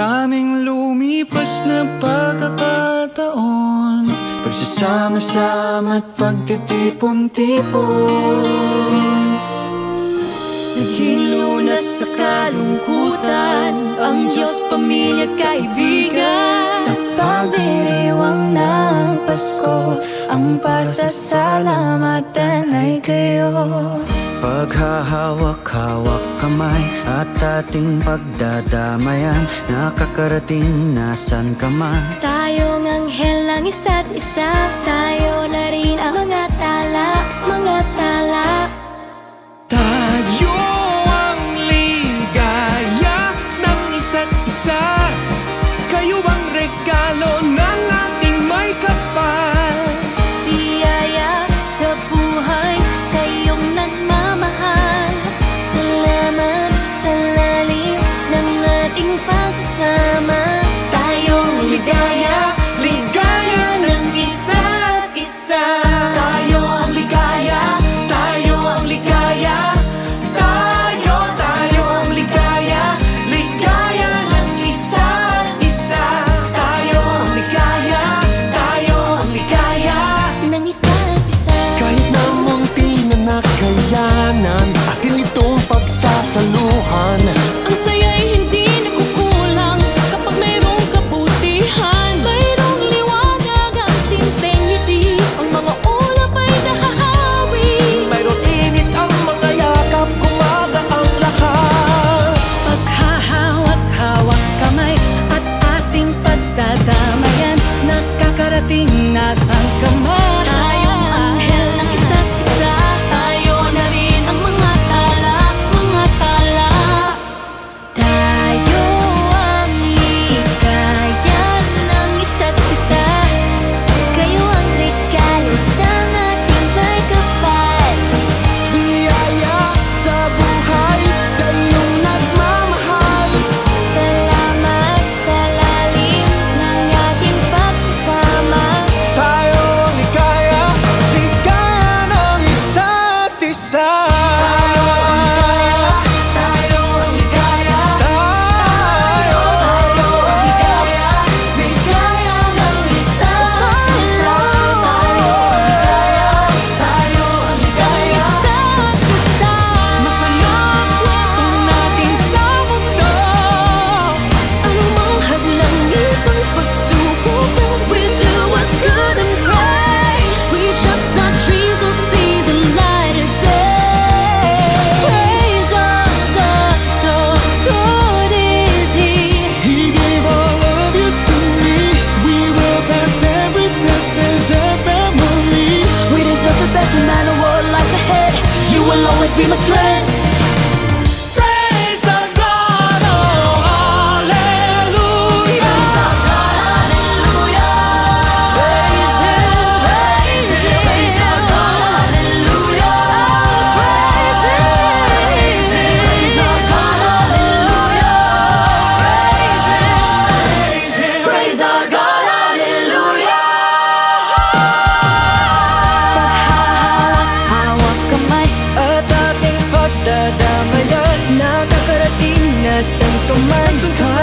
Maraming lumipas na pagkakataon. Pagsasama-sama at pagtitipon-tipon Naging lunas sa kalungkutan Ang Diyos, pamilya, kaibigan. Sa pagdiriwang ng Pasko Ang pasasalamatan ay kayo. Paghahawak-hawak kamay at ating pagdadamayan Nakakarating nasan ka man. Tayong anghel ng isa't isa Tayo na rin ang mga tala, mga tala. Tayo ang ligaya ng isa't isa Kayo ang regalo on always be my strength. 我们盛开